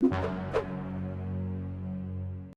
you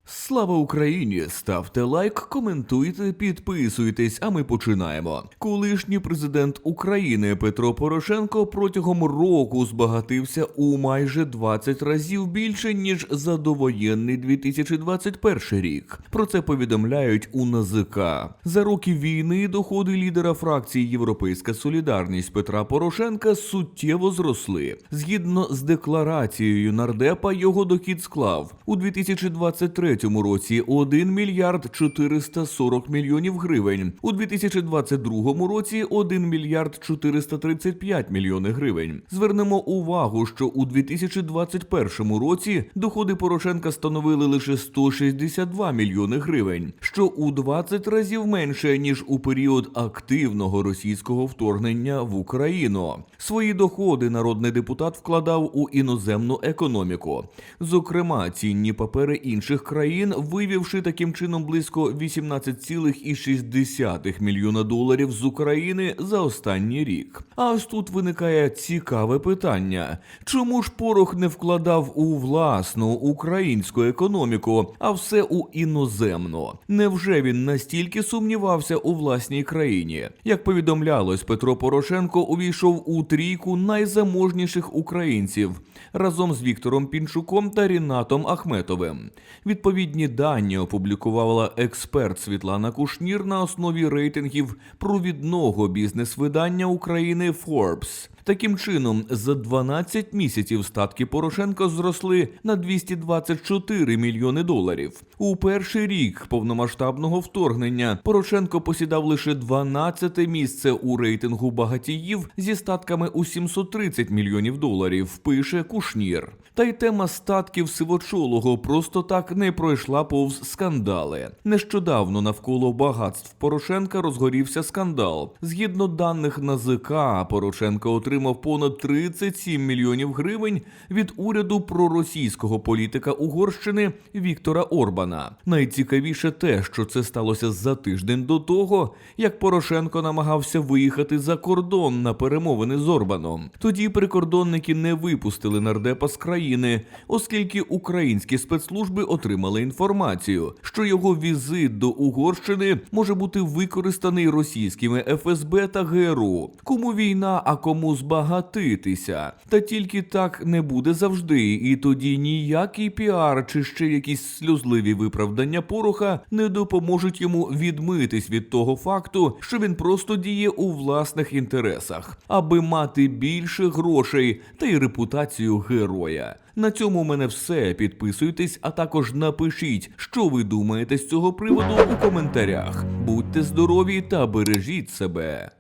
Слава Україні! Ставте лайк, коментуйте, підписуйтесь, а ми починаємо. Колишній президент України Петро Порошенко протягом року збагатився у майже 20 разів більше ніж за довоєнний 2021 рік. Про це повідомляють у НАЗК. За роки війни доходи лідера фракції Європейська Солідарність Петра Порошенка суттєво зросли. Згідно з декларацією нардепа, його дохід склав у 2023 році 1 мільярд 440 мільйонів гривень, у 2022 році 1 мільярд 435 мільйонів гривень. Звернемо увагу, що у 2021 році доходи Порошенка становили лише 162 мільйони гривень, що у 20 разів менше ніж у період активного російського вторгнення в Україну. Свої доходи народний депутат вкладав у іноземну економіку, зокрема цінні папери інших країн, вивівши таким чином близько 18,6 мільйона доларів з України за останній рік. А ось тут виникає цікаве питання: чому ж порох не вкладав у власну українську економіку, а все у іноземну? Невже він настільки сумнівався у власній країні? Як повідомлялось, Петро Порошенко увійшов у трійку найзаможніших українців разом з Віктором Пінчуком та Рінатом Ахметовим. Відповідні дані опублікувала експерт Світлана Кушнір на основі рейтингів провідного бізнес-видання України Forbes. Таким чином, за 12 місяців статки Порошенка зросли на 224 мільйони доларів. У перший рік повномасштабного вторгнення Порошенко посідав лише 12 місце у рейтингу багатіїв зі статками у 730 мільйонів доларів. Пише Кушнір. Та й тема статків сивочолого просто так не пройшла повз скандали. Нещодавно навколо багатств Порошенка розгорівся скандал. Згідно даних НАЗК, Порошенко отримав понад 37 мільйонів гривень від уряду проросійського політика Угорщини Віктора Орбана. Найцікавіше те, що це сталося за тиждень до того, як Порошенко намагався виїхати за кордон на перемовини з Орбаном. Тоді прикордонники не випустили нардепа з країни, оскільки українські спецслужби отримали інформацію, що його візит до Угорщини може бути використаний російськими ФСБ та ГРУ. Кому війна, а кому збагатитися. Та тільки так не буде завжди, і тоді ніякий піар чи ще якісь сльозливі виправдання пороха не допоможуть йому відмитись від того факту, що він просто діє у власних інтересах, аби мати більше грошей та й репутацію героя. На цьому у мене все. Підписуйтесь, а також напишіть, що ви думаєте з цього приводу у коментарях. Будьте здорові та бережіть себе.